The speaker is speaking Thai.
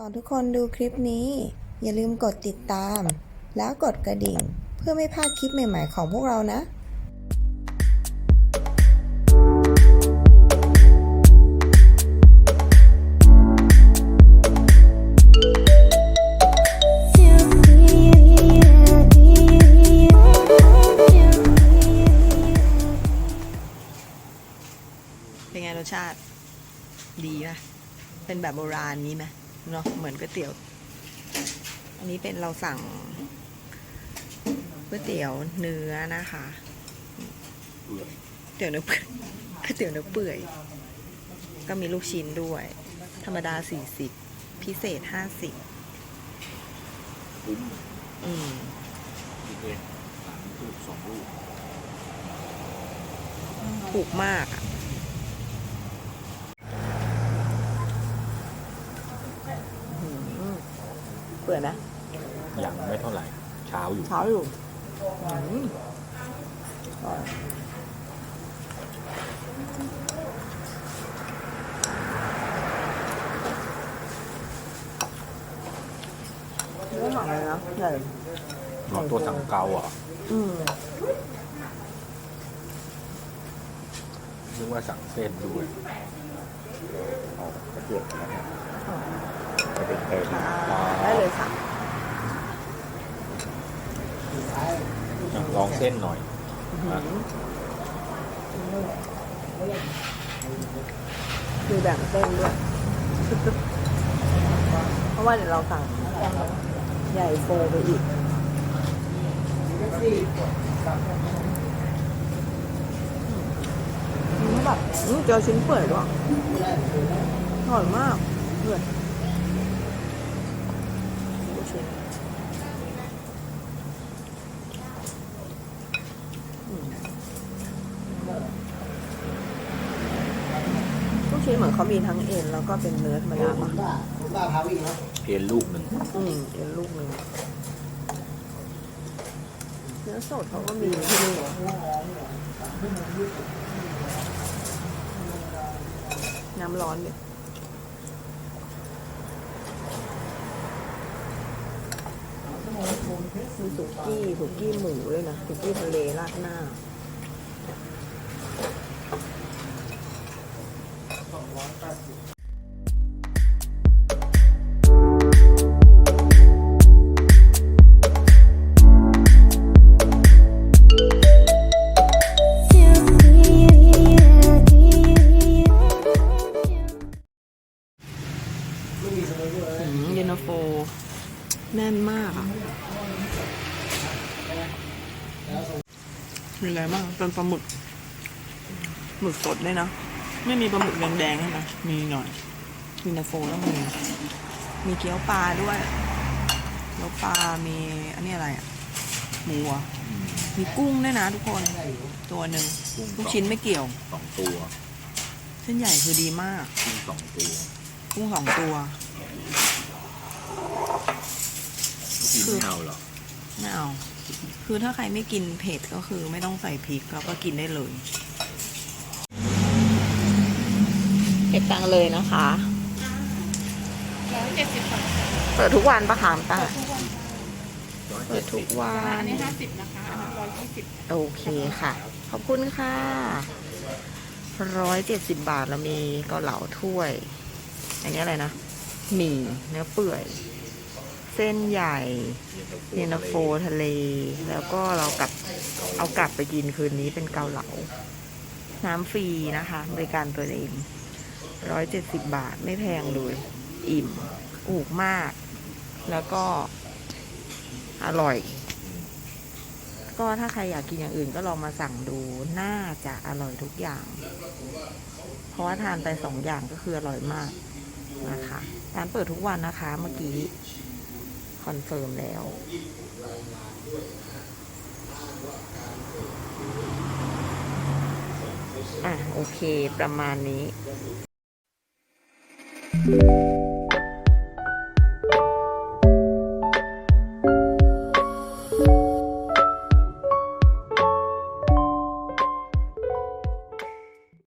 ก่อนทุกคนดูคลิปนี้ อย่าลืมกดติดตาม แล้วกดกระดิ่ง เพื่อไม่พลาดคลิปใหม่ๆของพวกเรานะเป็นไงรสชาติ ดีไหมเป็นแบบโบราณนี้ไหม เนาะเหมือนก๋วยเตี๋ยว อันนี้เป็นเราสั่งก๋วยเตี๋ยวเนื้อนะคะก๋วยเตี๋ยวเนื้อเปื่อยก๋วยเตี๋ยวเนื้อเปื่อย ก็มีลูกชิ้นด้วย ธรรมดาสี่สิบพิเศษห้าสิบอืมอีกเลยสามลูกสองลูกถูกมากอะอื้อหือ เปื่อยไหมยังไม่เท่าไหร่ เช้าอยู่ เช้าอยู่อืมอร่อยนี่ก็หมักเลยนะใหญ่เอาตัวสังเกาอะอืมนึกว่าสั่งเส้นด้วยเอากระเทียมนะฮะ จะเป็นเต็มได้เลยค่ะลองเส้นหน่อยนะคือแบ่งเส้นด้วย เพราะว่าเดี๋ยวเราสั่งใหญ่โฟไปอีกอืมแบบอืมเจอชิ้นเปื่อยด้วยอร่อยมากเปื่อ ลูกชิ้นเหมือนเขามีทั้งเอ็นแล้วก็เป็นเนื้อธรรมดาปะเอ็นลูกหนึ่งอืมเอ็นลูกหนึ่งเนื้อสดเขาก็มีที่นี่น้ำร้อนเนี่ยมีสุกี้สุกี้หมูด้วยนะสุกี้ทะเลราดหน้า มีอะไรบ้างเป็นปลาหมึกหมึกสดด้วยนะ ไม่มีปลาหมึกแดงๆใช่ไหมมีหน่อยเย็นตาโฟต้องมีมีเกี๊ยวปลาด้วยแล้วปลามีอันนี้อะไรอะหมูอะมีกุ้งด้วยนะทุกคน ตัวหนึ่งกุ้ง ลูกชิ้นไม่เกี่ยวสองตัวเส้นใหญ่คือดีมาก กุ้งสองตัวกุ้งสองตัวกินไม่เอาเหรอไม่เอา คือถ้าใครไม่กินเผ็ดก็คือไม่ต้องใส่พริกแล้วก็กินได้เลยเผ็ดตังเลยนะคะร้อยเจ็ดสิบบาทเปิดทุกวันปะคามตาเปิดทุกวัอันนนี้ห้าสิบนะคะอันนั้นร้อยยี่สิบโอเคค่ะ ขอบคุณค่ะร้อยเจ็ดสิบบาทเรามีเกาเหลาถ้วย อันนี้อะไรนะ หมี่เนื้อเปื่อย เส้นใหญ่เยนตาโฟทะเล แล้วก็เรากลับเอากลับไปกินคืนนี้เป็นเกาเหลา น้ำฟรีนะคะ บริการตัวเองร้อยเจ็ดสิบบาทไม่แพงเลย อิ่มอูกมาก แล้วก็อร่อย ก็ถ้าใครอยากกินอย่างอื่นก็ลองมาสั่งดูน่าจะอร่อยทุกอย่าง เพราะว่าทานไปสองอย่างก็คืออร่อยมากนะคะร้านเปิดทุกวันนะคะเมื่อกี้ คอนเฟิร์มแล้วอะโอเคประมาณนี้